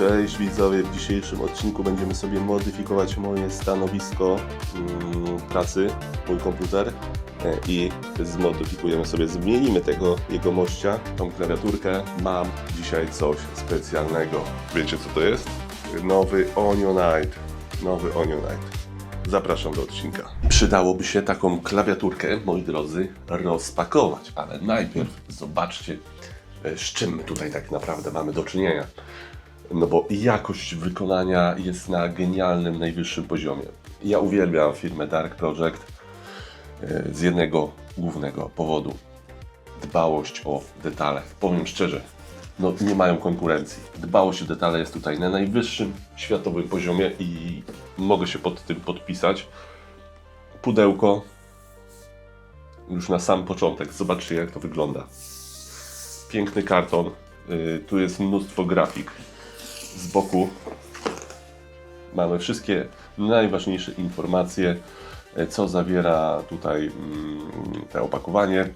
Cześć widzowie, w dzisiejszym odcinku będziemy sobie modyfikować moje stanowisko mm, pracy, mój komputer e, i zmodyfikujemy sobie, zmienimy tego jego mościa, tą klawiaturkę. Mam dzisiaj coś specjalnego. Wiecie co to jest? Nowy Onionite. Nowy Onionite. Zapraszam do odcinka. Przydałoby się taką klawiaturkę, moi drodzy, rozpakować, ale najpierw zobaczcie, e, z czym my tutaj tak naprawdę mamy do czynienia. No bo jakość wykonania jest na genialnym, najwyższym poziomie. Ja uwielbiam firmę Dark Project e, z jednego głównego powodu. Dbałość o detale. Powiem szczerze, no nie mają konkurencji. Dbałość o detale jest tutaj na najwyższym światowym poziomie i mogę się pod tym podpisać. Pudełko już na sam początek. Zobaczcie jak to wygląda. Piękny karton. Y, Tu jest mnóstwo grafik. Z boku mamy wszystkie najważniejsze informacje, e, co zawiera tutaj mm, te opakowanie.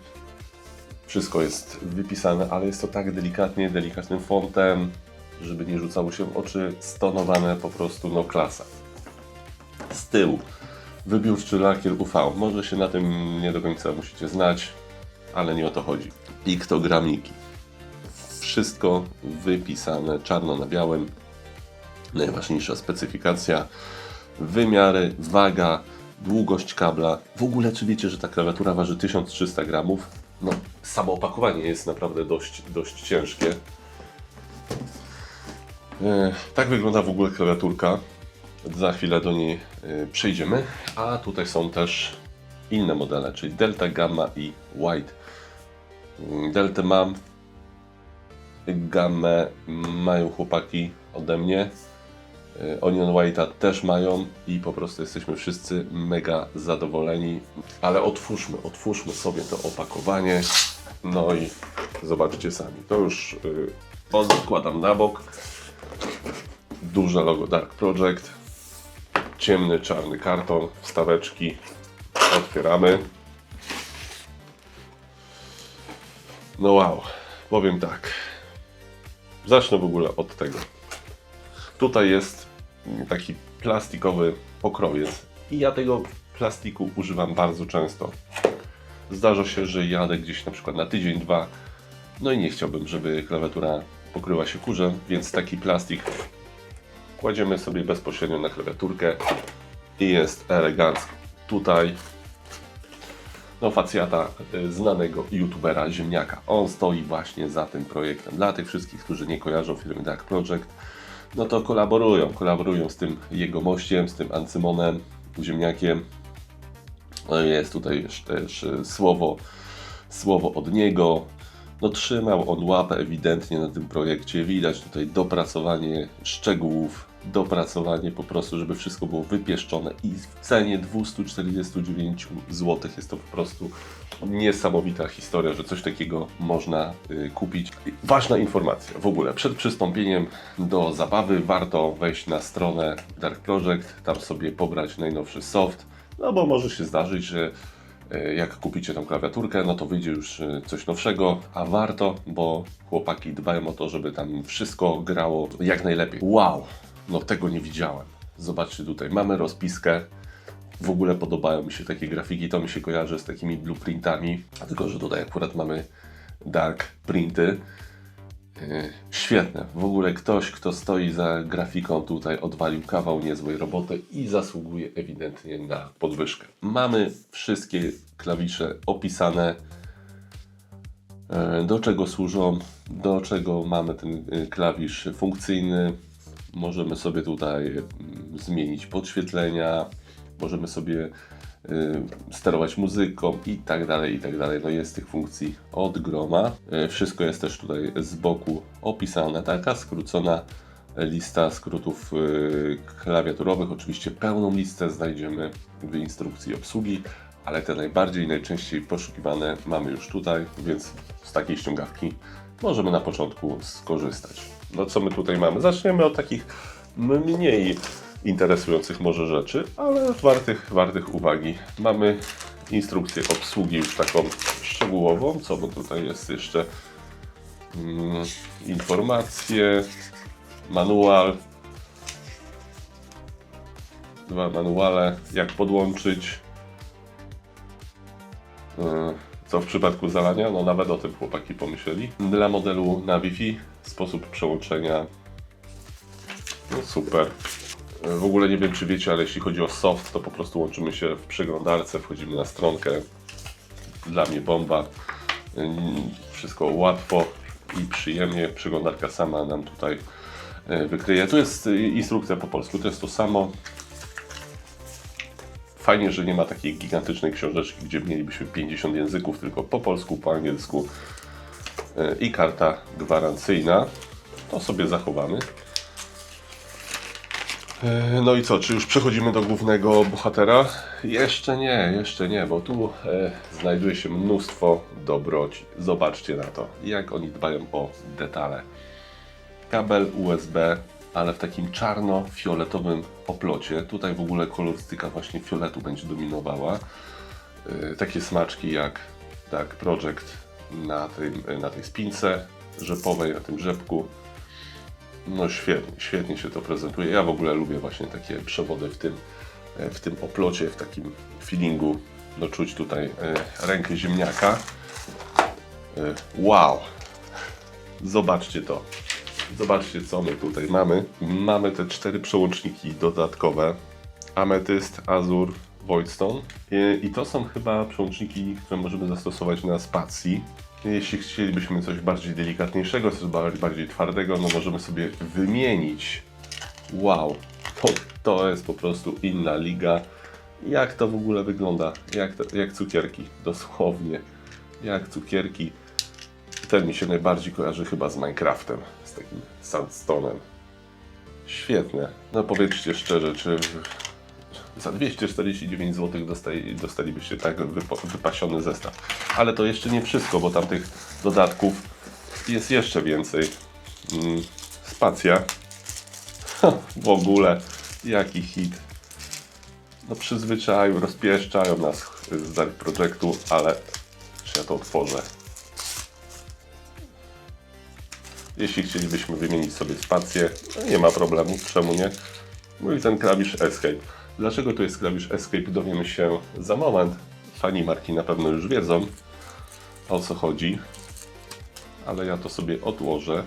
Wszystko jest wypisane, ale jest to tak delikatnie, delikatnym fontem, żeby nie rzucało się w oczy, stonowane po prostu, no klasa. Z tyłu wybiórczy lakier UV. Może się na tym nie do końca musicie znać, ale nie o to chodzi. Piktogramiki. Wszystko wypisane czarno na białym. Najważniejsza specyfikacja, wymiary, waga, długość kabla. W ogóle czy wiecie, że ta klawiatura waży 1300 gramów? No, samo opakowanie jest naprawdę dość, dość ciężkie. E, Tak wygląda w ogóle klawiaturka. Za chwilę do niej e, przejdziemy. A tutaj są też inne modele, czyli Delta, Gamma i White. Mm, Delta mam, Gammę mają chłopaki ode mnie. E, Onion White'a też mają i po prostu jesteśmy wszyscy mega zadowoleni. Ale otwórzmy, otwórzmy sobie to opakowanie. No i zobaczcie sami. To już yy, odkładam na bok. Duże logo Dark Project. Ciemny, czarny karton, wstaweczki. Otwieramy. No wow, powiem tak. Zacznę w ogóle od tego. Tutaj jest taki plastikowy pokrowiec i ja tego plastiku używam bardzo często. Zdarza się, że jadę gdzieś na przykład na tydzień, dwa, no i nie chciałbym, żeby klawiatura pokryła się kurzem, więc taki plastik kładziemy sobie bezpośrednio na klawiaturkę i jest elegancko. Tutaj no facjata y, znanego youtubera Ziemniaka. On stoi właśnie za tym projektem. Dla tych wszystkich, którzy nie kojarzą firmy Dark Project, no to kolaborują, kolaborują z tym jego mościem, z tym Ancymonem, Ziemniakiem. No jest tutaj też y, słowo, słowo od niego. No trzymał on łapę ewidentnie na tym projekcie. Widać tutaj dopracowanie szczegółów, dopracowanie po prostu, żeby wszystko było wypieszczone i w cenie 249 zł jest to po prostu niesamowita historia, że coś takiego można y, kupić. Ważna informacja w ogóle, przed przystąpieniem do zabawy warto wejść na stronę Dark Project, tam sobie pobrać najnowszy soft, no bo może się zdarzyć, że e, jak kupicie tą klawiaturkę, no to wyjdzie już e, coś nowszego, a warto, bo chłopaki dbają o to, żeby tam wszystko grało jak najlepiej. Wow, no tego nie widziałem. Zobaczcie tutaj, mamy rozpiskę. W ogóle podobają mi się takie grafiki, to mi się kojarzy z takimi blueprintami, tylko, że tutaj akurat mamy dark printy. Yy, Świetne. W ogóle ktoś, kto stoi za grafiką tutaj odwalił kawał niezłej roboty i zasługuje ewidentnie na podwyżkę. Mamy wszystkie klawisze opisane, e, do czego służą, do czego mamy ten e, klawisz funkcyjny. Możemy sobie tutaj mm, zmienić podświetlenia, możemy sobie y, sterować muzyką i tak dalej, i tak dalej. No jest tych funkcji od groma. Y, Wszystko jest też tutaj z boku opisane, taka skrócona lista skrótów y, klawiaturowych. Oczywiście pełną listę znajdziemy w instrukcji obsługi, ale te najbardziej, najczęściej poszukiwane mamy już tutaj, więc z takiej ściągawki możemy na początku skorzystać. No co my tutaj mamy? Zaczniemy od takich mniej interesujących może rzeczy, ale wartych, wartych uwagi. Mamy instrukcję obsługi już taką szczegółową. Co bo tutaj jest jeszcze? Mm, informacje, manual. Dwa manuale, jak podłączyć. Yy, Co w przypadku zalania? No nawet o tym chłopaki pomyśleli. Dla modelu na Wi-Fi sposób przełączenia. No super. W ogóle nie wiem czy wiecie, ale jeśli chodzi o soft, to po prostu łączymy się w przeglądarce, wchodzimy na stronkę. Dla mnie bomba. Wszystko łatwo i przyjemnie. Przeglądarka sama nam tutaj yy, wykryje. Tu jest yy, instrukcja po polsku, to jest to samo. Fajnie, że nie ma takiej gigantycznej książeczki, gdzie mielibyśmy 50 języków, tylko po polsku, po angielsku yy, i karta gwarancyjna. To sobie zachowamy. Yy, No i co, czy już przechodzimy do głównego bohatera? Jeszcze nie, jeszcze nie, bo tu e, znajduje się mnóstwo dobroci. Zobaczcie na to, jak oni dbają o detale. Kabel USB, ale w takim czarno-fioletowym oplocie. Tutaj w ogóle kolorystyka właśnie fioletu będzie dominowała. E, takie smaczki jak Dark Project na, tym, na tej spince rzepowej, na tym rzepku. No świetnie, świetnie się to prezentuje. Ja w ogóle lubię właśnie takie przewody w tym, e, w tym oplocie, w takim feelingu. No czuć tutaj rękę ziemniaka. Wow! Zobaczcie to. Zobaczcie co my tutaj mamy. Mamy te cztery przełączniki dodatkowe. Ametyst, Azur, Voidstone. I, to są chyba przełączniki, które możemy zastosować na spacji. Jeśli chcielibyśmy coś bardziej delikatniejszego, coś bardziej twardego, no możemy sobie wymienić. Wow, to, to jest po prostu inna liga. Jak to w ogóle wygląda? Jak, to, jak cukierki, dosłownie. Jak cukierki. Ten mi się najbardziej kojarzy chyba z Minecraftem, takim sandstone'em. Świetne. No powiedzcie szczerze, czy za 249 zł dostali, dostalibyście tak wypasiony zestaw. Ale to jeszcze nie wszystko, bo tam tych dodatków jest jeszcze więcej. Mm, spacja. W ogóle, jaki hit. No przyzwyczają, rozpieszczają nas z Dark Projectu, ale czy ja to otworzę? Jeśli chcielibyśmy wymienić sobie spację, nie ma problemu, czemu nie? No i ten klawisz Escape. Dlaczego tu jest klawisz Escape dowiemy się za moment. Fani marki na pewno już wiedzą o co chodzi, ale ja to sobie odłożę.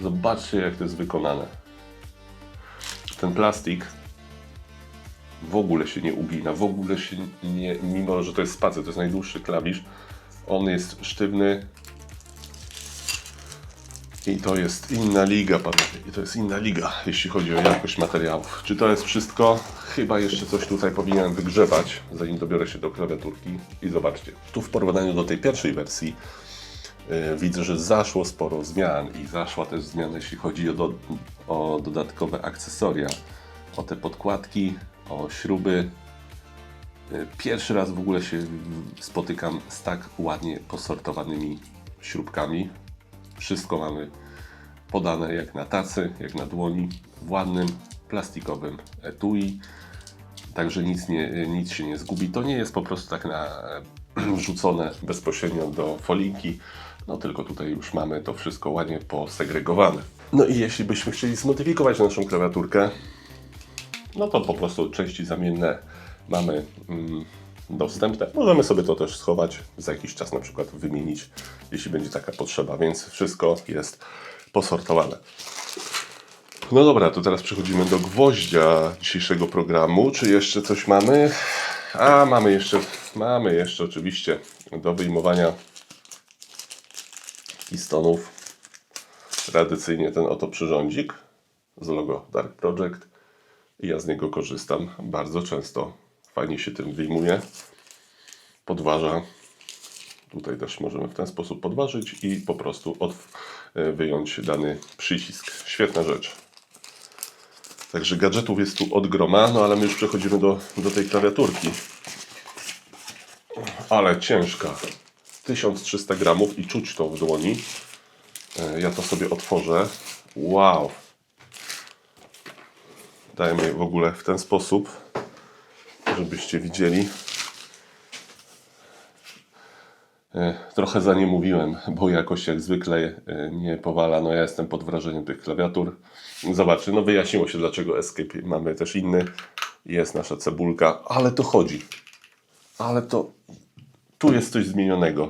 Zobaczcie jak to jest wykonane. Ten plastik w ogóle się nie ugina, w ogóle się nie, mimo że to jest spacer, to jest najdłuższy klawisz, on jest sztywny, i to jest inna liga, panowie. I to jest inna liga, jeśli chodzi o jakość materiałów. Czy to jest wszystko? Chyba jeszcze coś tutaj powinienem wygrzebać, zanim dobiorę się do klawiaturki. I zobaczcie, tu w porównaniu do tej pierwszej wersji yy, widzę, że zaszło sporo zmian i zaszła też zmiana, jeśli chodzi o, do, o dodatkowe akcesoria, o te podkładki, o śruby. Yy, Pierwszy raz w ogóle się spotykam z tak ładnie posortowanymi śrubkami. Wszystko mamy podane jak na tacy, jak na dłoni, w ładnym plastikowym etui. Także nic, nie, nic się nie zgubi. To nie jest po prostu tak na rzucone bezpośrednio do folijki. No tylko tutaj już mamy to wszystko ładnie posegregowane. No i jeśli byśmy chcieli zmodyfikować naszą klawiaturkę, no to po prostu części zamienne mamy mm, dostępne. Możemy sobie to też schować, za jakiś czas na przykład wymienić, jeśli będzie taka potrzeba, więc wszystko jest posortowane. No dobra, to teraz przechodzimy do gwoździa dzisiejszego programu. Czy jeszcze coś mamy? A, mamy jeszcze, mamy jeszcze oczywiście do wyjmowania pistonów. Tradycyjnie ten oto przyrządzik z logo Dark Project. Ja z niego korzystam bardzo często. Fajnie się tym wyjmuje. Podważa. Tutaj też możemy w ten sposób podważyć i po prostu od, e, wyjąć dany przycisk. Świetna rzecz. Także gadżetów jest tu od groma, no ale my już przechodzimy do, do tej klawiaturki. Ale ciężka. 1300 gramów i czuć to w dłoni. E, Ja to sobie otworzę. Wow. Dajmy w ogóle w ten sposób, żebyście widzieli. E, Trochę za nie mówiłem, bo jakoś jak zwykle e, nie powala. No ja jestem pod wrażeniem tych klawiatur. Zobaczcie, no wyjaśniło się dlaczego Escape mamy też inny. Jest nasza cebulka, ale to chodzi. Ale to tu jest coś zmienionego.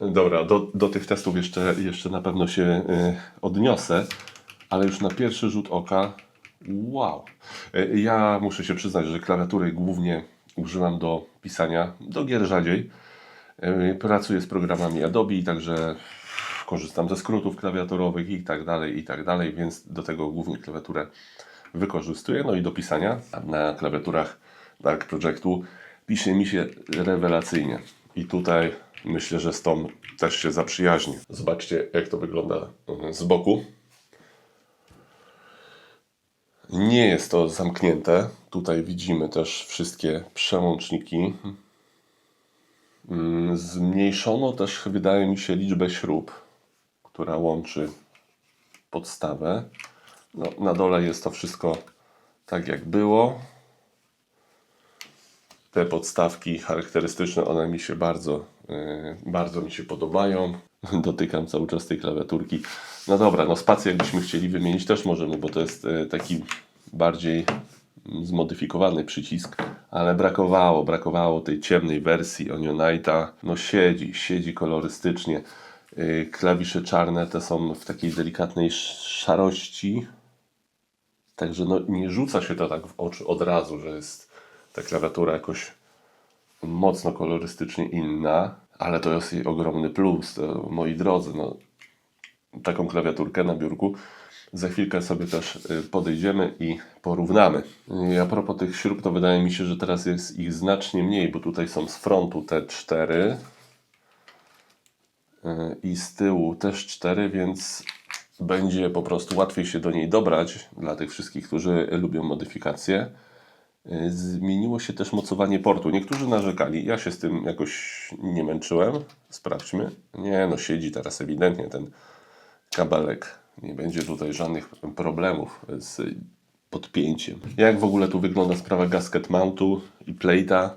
Dobra, do, do tych testów jeszcze, jeszcze na pewno się y, odniosę, ale już na pierwszy rzut oka, wow. Y, ja muszę się przyznać, że klawiatury głównie używam do pisania, do gier rzadziej. Y, pracuję z programami Adobe, także korzystam ze skrótów klawiaturowych i tak dalej, i tak dalej, więc do tego głównie klawiaturę wykorzystuję. No i do pisania na klawiaturach Dark Projectu pisze mi się rewelacyjnie. I tutaj myślę, że z tą też się zaprzyjaźni. Zobaczcie, jak to wygląda y, z boku. Nie jest to zamknięte. Tutaj widzimy też wszystkie przełączniki. Mm, Zmniejszono też, wydaje mi się, liczbę śrub, która łączy podstawę. No, na dole jest to wszystko tak, jak było. Te podstawki charakterystyczne, one mi się bardzo, yy, bardzo mi się podobają. Dotykam cały czas tej klawiaturki. No dobra, no spację jakbyśmy chcieli wymienić też możemy, bo to jest yy, taki bardziej zmodyfikowany przycisk, ale brakowało, brakowało tej ciemnej wersji Onionite'a. No siedzi, siedzi kolorystycznie. Yy, klawisze czarne te są w takiej delikatnej sz- szarości, Także no, nie rzuca się to tak w oczy od razu, że jest ta klawiatura jakoś mocno kolorystycznie inna, ale to jest jej ogromny plus. Moi drodzy, no, taką klawiaturkę na biurku za chwilkę sobie też y, podejdziemy i porównamy. I a propos tych śrub, to wydaje mi się, że teraz jest ich znacznie mniej, bo tutaj są z frontu te cztery y, i z tyłu też cztery, więc będzie po prostu łatwiej się do niej dobrać dla tych wszystkich, którzy lubią modyfikacje. Y, Zmieniło się też mocowanie portu. Niektórzy narzekali, ja się z tym jakoś nie męczyłem. Sprawdźmy. Nie, no siedzi teraz ewidentnie ten kabelek. Nie będzie tutaj żadnych problemów z podpięciem. Jak w ogóle tu wygląda sprawa gasket mountu i plate'a?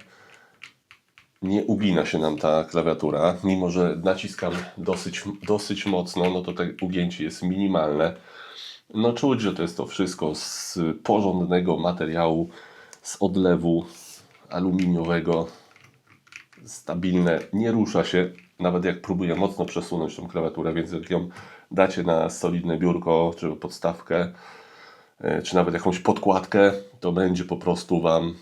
nie ugina się nam ta klawiatura, mimo że naciskam dosyć, dosyć mocno, no to to ugięcie jest minimalne. No czuć, że to jest to wszystko z porządnego materiału, z odlewu aluminiowego, stabilne, nie rusza się, nawet jak próbuję mocno przesunąć tą klawiaturę, więc jak ją dacie na solidne biurko, czy podstawkę, e, czy nawet jakąś podkładkę, to będzie po prostu Wam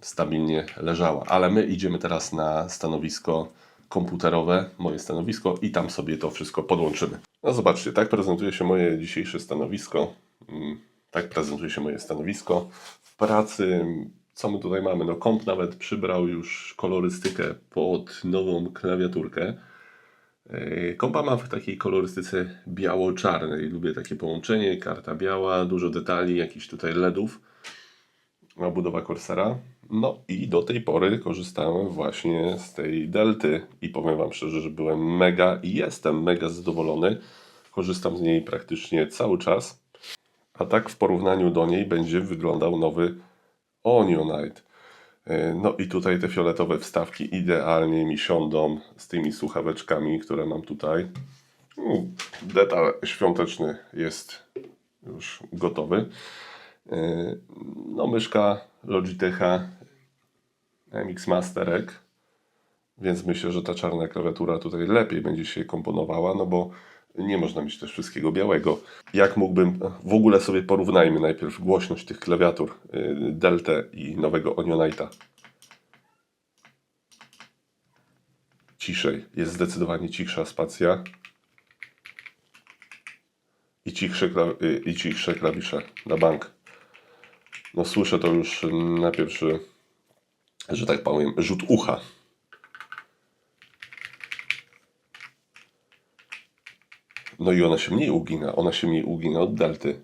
stabilnie leżała. Ale my idziemy teraz na stanowisko komputerowe, moje stanowisko i tam sobie to wszystko podłączymy. No zobaczcie, tak prezentuje się moje dzisiejsze stanowisko. Mm, Tak prezentuje się moje stanowisko pracy. Co my tutaj mamy? No komp nawet przybrał już kolorystykę pod nową klawiaturkę. Yy, Kompa ma w takiej kolorystyce biało-czarnej. Lubię takie połączenie, karta biała, dużo detali, jakichś tutaj LEDów budowa Corsara. No i do tej pory korzystałem właśnie z tej Delty i powiem Wam szczerze, że byłem mega i jestem mega zadowolony. Korzystam z niej praktycznie cały czas. A tak w porównaniu do niej będzie wyglądał nowy Onionite. Yy, No i tutaj te fioletowe wstawki idealnie mi siądą z tymi słuchaweczkami, które mam tutaj. Detal świąteczny jest już gotowy. Yy, No, myszka Logitecha MX Masterek, więc myślę, że ta czarna klawiatura tutaj lepiej będzie się komponowała, no bo nie można mieć też wszystkiego białego. Jak mógłbym, w ogóle sobie porównajmy najpierw głośność tych klawiatur yy, Delta i nowego Onionite'a. Ciszej, jest zdecydowanie cichsza spacja i cichsze, yy, i cichsze klawisze na bank. No słyszę to już na pierwszy, że tak powiem, rzut ucha. No i ona się mniej ugina, ona się mniej ugina od delty.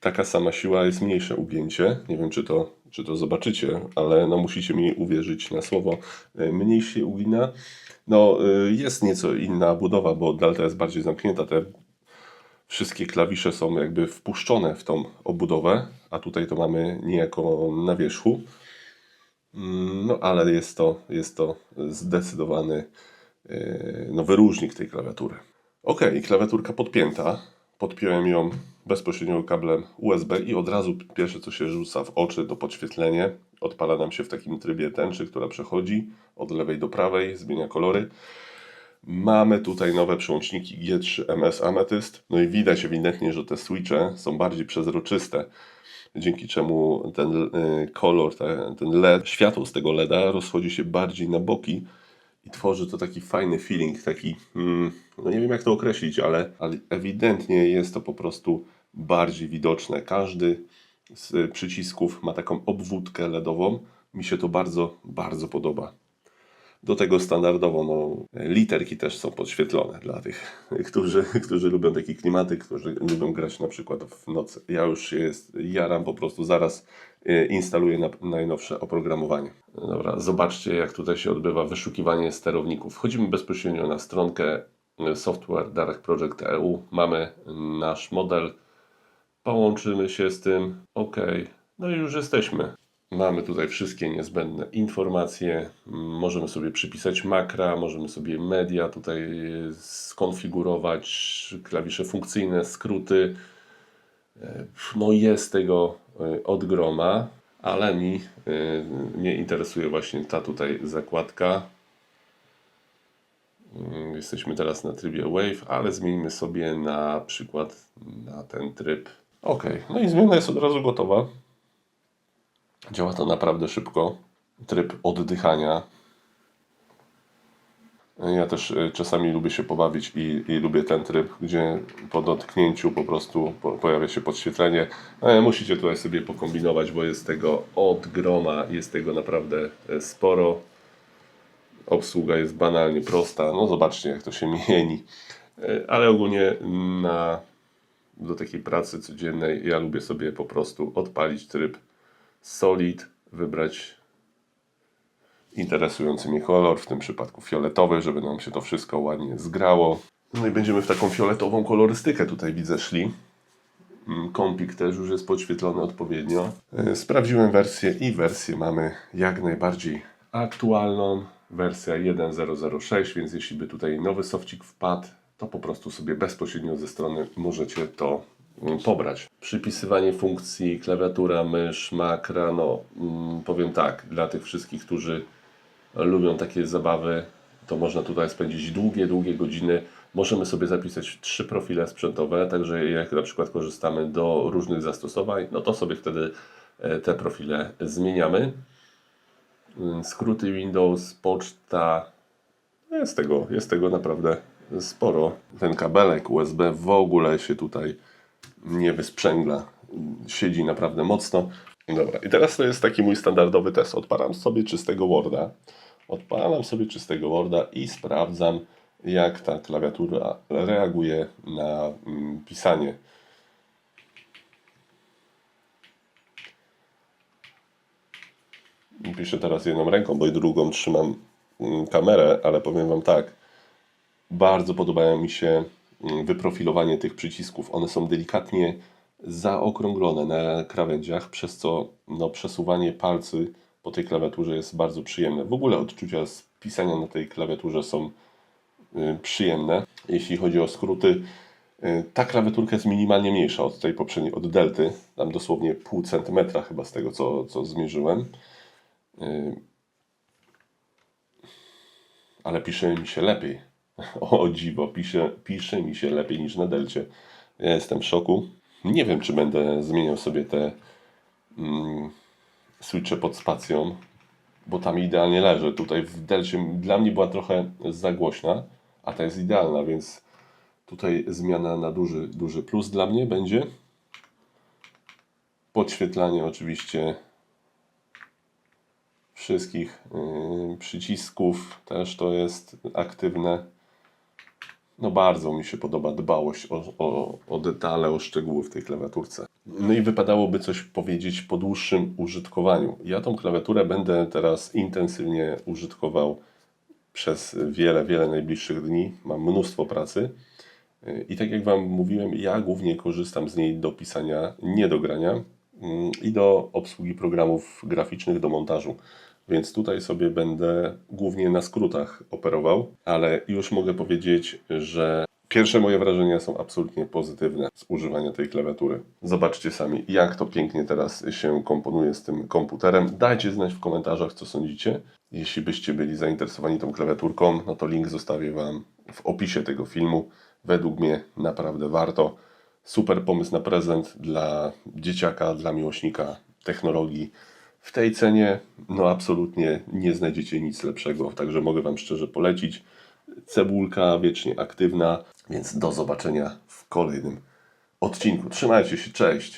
Taka sama siła jest mniejsze ugięcie. Nie wiem, czy to, czy to zobaczycie, ale no musicie mi uwierzyć na słowo. Y, Mniej się ugina. No y, jest nieco inna budowa, bo delta jest bardziej zamknięta. Te wszystkie klawisze są jakby wpuszczone w tą obudowę, a tutaj to mamy niejako na wierzchu. Mm, No ale jest to, jest to zdecydowany yy, no, wyróżnik tej klawiatury. Ok, klawiaturka podpięta. Podpiąłem ją bezpośrednio kablem USB i od razu pierwsze co się rzuca w oczy to podświetlenie. Odpala nam się w takim trybie tęczy, która przechodzi od lewej do prawej, zmienia kolory. Mamy tutaj nowe przełączniki G3 MS Amethyst. No i widać ewidentnie, że te switche są bardziej przezroczyste, dzięki czemu ten y, kolor, te, ten LED, światło z tego LEDa rozchodzi się bardziej na boki i tworzy to taki fajny feeling, taki, mm, no nie wiem jak to określić, ale, ale ewidentnie jest to po prostu bardziej widoczne. Każdy z przycisków ma taką obwódkę LEDową. Mi się to bardzo, bardzo podoba. Do tego standardowo no, literki też są podświetlone dla tych, którzy, którzy lubią takie klimaty, którzy lubią grać na przykład w nocy. Ja już się jest, jaram po prostu zaraz e, instaluję na, najnowsze oprogramowanie. Dobra, zobaczcie jak tutaj się odbywa wyszukiwanie sterowników. Wchodzimy bezpośrednio na stronkę e, Software Direct Project EU. Mamy nasz model. Połączymy się z tym. OK. No i już jesteśmy. Mamy tutaj wszystkie niezbędne informacje. Możemy sobie przypisać makra, możemy sobie media tutaj e, skonfigurować, klawisze funkcyjne, skróty. E, No jest tego e, od groma, ale mi e, mnie interesuje właśnie ta tutaj zakładka. Mm, Jesteśmy teraz na trybie Wave, ale zmieńmy sobie na przykład na ten tryb. OK, no i zmiana jest od razu gotowa. Działa to naprawdę szybko. Tryb oddychania. Ja też y, czasami lubię się pobawić i, i lubię ten tryb, gdzie po dotknięciu po prostu po, pojawia się podświetlenie. Ale musicie tutaj sobie pokombinować, bo jest tego od groma, jest tego naprawdę e, sporo. Obsługa jest banalnie prosta. No zobaczcie jak to się mieni. E, Ale ogólnie na, do takiej pracy codziennej ja lubię sobie po prostu odpalić tryb Solid, wybrać interesujący mnie kolor, w tym przypadku fioletowy, żeby nam się to wszystko ładnie zgrało. No i będziemy w taką fioletową kolorystykę tutaj widzę szli. Mm, Kompik też już jest podświetlony odpowiednio. E, Sprawdziłem wersję i wersję mamy jak najbardziej aktualną. Wersja 1.006, więc jeśli by tutaj nowy sofcik wpadł, to po prostu sobie bezpośrednio ze strony możecie to mm, pobrać. Przypisywanie funkcji, klawiatura, mysz, makra, no mm, powiem tak, dla tych wszystkich, którzy lubią takie zabawy, to można tutaj spędzić długie, długie godziny. Możemy sobie zapisać trzy profile sprzętowe, także jak na przykład korzystamy do różnych zastosowań, no to sobie wtedy e, te profile zmieniamy. Mm, Skróty Windows, poczta, jest tego, jest tego naprawdę sporo. Ten kabelek USB w ogóle się tutaj nie wysprzęgla. Siedzi naprawdę mocno. Dobra, i teraz to jest taki mój standardowy test. Odpalam sobie czystego Worda. Odpalam sobie czystego Worda i sprawdzam, jak ta klawiatura reaguje na mm, pisanie. Piszę teraz jedną ręką, bo i drugą trzymam mm, kamerę, ale powiem Wam tak. Bardzo podobają mi się mm, wyprofilowanie tych przycisków. One są delikatnie zaokrąglone na krawędziach, przez co no, przesuwanie palcy po tej klawiaturze jest bardzo przyjemne. W ogóle odczucia z pisania na tej klawiaturze są y, przyjemne. Jeśli chodzi o skróty, y, ta klawiaturka jest minimalnie mniejsza od tej poprzedniej, od Delty. Tam dosłownie pół centymetra chyba z tego, co, co zmierzyłem. Y, ale pisze mi się lepiej. O dziwo, pisze, pisze mi się lepiej niż na Delcie. Ja jestem w szoku. Nie wiem, czy będę zmieniał sobie te mm, switche pod spacją, bo tam idealnie leży. Tutaj w Delcie dla mnie była trochę za głośna, a ta jest idealna, więc tutaj zmiana na duży, duży plus dla mnie będzie. Podświetlanie oczywiście wszystkich yy, przycisków też to jest aktywne. No bardzo mi się podoba dbałość o, o, o detale, o szczegóły w tej klawiaturce. No i wypadałoby coś powiedzieć po dłuższym użytkowaniu. Ja tą klawiaturę będę teraz intensywnie użytkował przez wiele, wiele najbliższych dni. Mam mnóstwo pracy. I tak jak Wam mówiłem, ja głównie korzystam z niej do pisania, nie do grania mm, i do obsługi programów graficznych, do montażu. więc tutaj sobie będę głównie na skrótach operował, ale już mogę powiedzieć, że pierwsze moje wrażenia są absolutnie pozytywne z używania tej klawiatury. Zobaczcie sami, jak to pięknie teraz się komponuje z tym komputerem. Dajcie znać w komentarzach, co sądzicie. Jeśli byście byli zainteresowani tą klawiaturką, no to link zostawię Wam w opisie tego filmu. Według mnie naprawdę warto. Super pomysł na prezent dla dzieciaka, dla miłośnika technologii. W tej cenie, no absolutnie nie znajdziecie nic lepszego, także mogę Wam szczerze polecić. Cebulka wiecznie aktywna, więc do zobaczenia w kolejnym odcinku. Trzymajcie się, cześć!